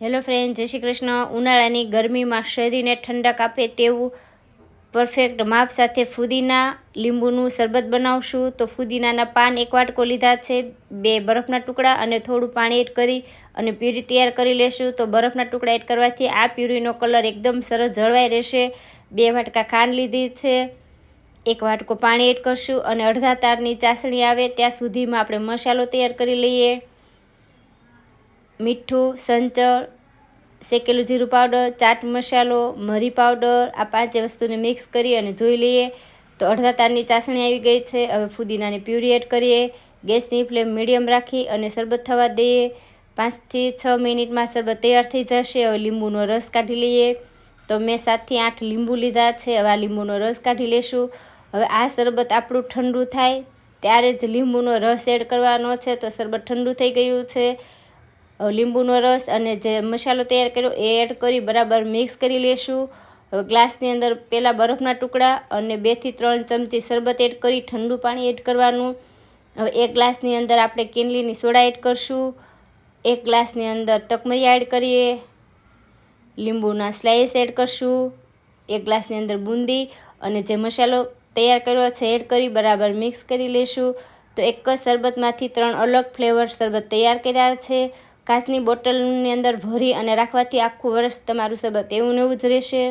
Hello friend, જય શ્રી કૃષ્ણ. ઉનાળાની ગરમીમાં શરીરને ઠંડક આપે તેવું પરફેક્ટ માપ સાથે ફુદીના લીંબુનું શરબત બનાવશું. તો ફુદીનાના પાન એક વાટકો લીધા છે, બે બરફના ટુકડા અને થોડું પાણી એડ કરી અને પ્યુરી તૈયાર કરી લેશું. તો બરફના ટુકડા એડ કરવાથી આ પ્યુરીનો કલર એકદમ સરસ જળવાઈ રહેશે. બે વાટકા ખાંડ લીધી છે, એક વાટકો પાણી એડ કરશું અને અડધા તારની ચાસણી આવે. ત્યાં સુધીમાં આપણે મસાલો તૈયાર કરી લઈએ. મીઠું, સંચળ, શેકેલું જીરું પાવડર ચાટ મસાલો, મરી પાવડર આ પાંચે વસ્તુને મિક્સ કરી અને જોઈ લઈએ. તો અડધા તારની ચાસણી આવી ગઈ છે. હવે ફુદીનાની પ્યુરી એડ કરીએ. ગેસની ફ્લેમ મીડિયમ રાખી અને શરબત થવા દઈએ. પાંચથી છ મિનિટમાં શરબત તૈયાર થઈ જશે. હવે લીંબુનો રસ કાઢી લઈએ. તો મેં સાતથી આઠ લીંબુ લીધા છે. હવે આ લીંબુનો રસ કાઢી લેશું. હવે આ શરબત આપણું ઠંડુ થાય. ત્યારે જ લીંબુનો રસ એડ કરવાનો છે. તો શરબત ઠંડુ થઈ ગયું છે. લીંબુનો રસ અને જે મસાલો તૈયાર કર્યો એ એડ કરી બરાબર મિક્સ કરી લેશું. ગ્લાસની અંદર પહેલાં બરફના ટુકડા અને બેથી ત્રણ ચમચી શરબત એડ કરી ઠંડુ પાણી એડ કરવાનું. હવે એક ગ્લાસની અંદર આપણે કેનલીની સોડા એડ કરશું. એક ગ્લાસની અંદર તકમરિયા એડ કરીએ. લીંબુના સ્લાઇસ એડ કરશું. એક ગ્લાસની અંદર બુંદી અને જે મસાલો તૈયાર કર્યો છે એડ કરી બરાબર મિક્સ કરી લેશું. તો એક જ શરબતમાંથી ત્રણ અલગ ફ્લેવર શરબત તૈયાર કર્યા છે. કાચની બોટલની અંદર ભરી અને રાખવાથી આખું વર્ષ તમારું શરબત એવું ને એવું જ રહેશે.